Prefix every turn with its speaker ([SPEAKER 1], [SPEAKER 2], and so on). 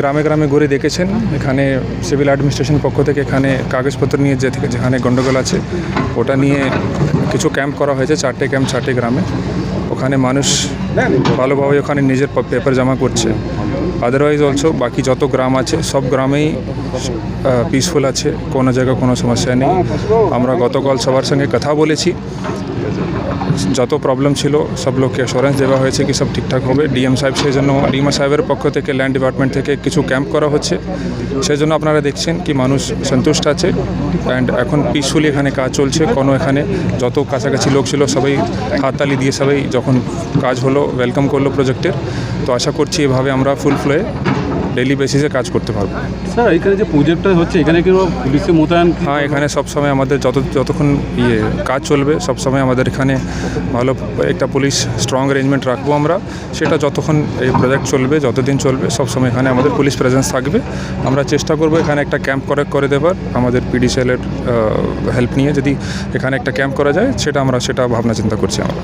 [SPEAKER 1] গ্রামে গ্রামে ঘুরে দেখেছেন। এখানে সিভিল অ্যাডমিনিস্ট্রেশন পক্ষ থেকে এখানে কাগজপত্র নিয়ে যে থেকে যেখানে গণ্ডগোল আছে, ওটা নিয়ে কিছু ক্যাম্প করা হয়েছে, চারটে ক্যাম্প, চারটে গ্রামে। ওখানে মানুষ ভালোভাবে ওখানে নিজের পেপার জমা করছে। আদারওয়াইজ অলসো বাকি যত গ্রাম আছে, সব গ্রামেই পিসফুল আছে, কোনো জায়গায় কোনো সমস্যা নেই। আমরা গতকাল সবার সঙ্গে কথা বলেছি। যত প্রবলেম ছিল, সব লোককে অ্যাসুরেন্স দেওয়া হয়েছে কি সব ঠিকঠাক হবে। ডিএম সাহেব সেই জন্য ডিএম সাহেবের পক্ষ থেকে ল্যান্ড ডিপার্টমেন্ট থেকে কিছু ক্যাম্প করা হচ্ছে। সেই জন্য আপনারা দেখছেন কি মানুষ সন্তুষ্ট আছে। অ্যান্ড এখন পিসফুলি এখানে কাজ চলছে, কোনো এখানে যত কাছাকাছি লোক ছিল, সবাই হাততালি দিয়ে সবাই যখন কাজ হলো ওয়েলকাম করল প্রজেক্টের তো আশা করছি এভাবে আমরা ফুল ফ্লোয়ে ডেলি বেসিসে কাজ করতে পারব।
[SPEAKER 2] স্যার এখানে যে প্রজেক্টটা হচ্ছে এখানে কি পুলিশের মোতায়েন
[SPEAKER 1] হ্যাঁ এখানে সবসময় আমাদের যত যতক্ষণ ইয়ে কাজ চলবে সবসময় আমাদের এখানে ভালো একটা পুলিশ স্ট্রং অ্যারেঞ্জমেন্ট রাখব আমরা। সেটা যতক্ষণ এই প্রজেক্ট চলবে যতদিন চলবে সবসময় এখানে আমাদের পুলিশ প্রেজেন্স থাকবে। আমরা চেষ্টা করব এখানে একটা ক্যাম্প করে করে দেবার আমাদের পিডিসিএলের হেল্প নিয়ে যদি এখানে একটা ক্যাম্প করা যায় সেটা আমরা সেটা ভাবনা চিন্তা করছি আমরা।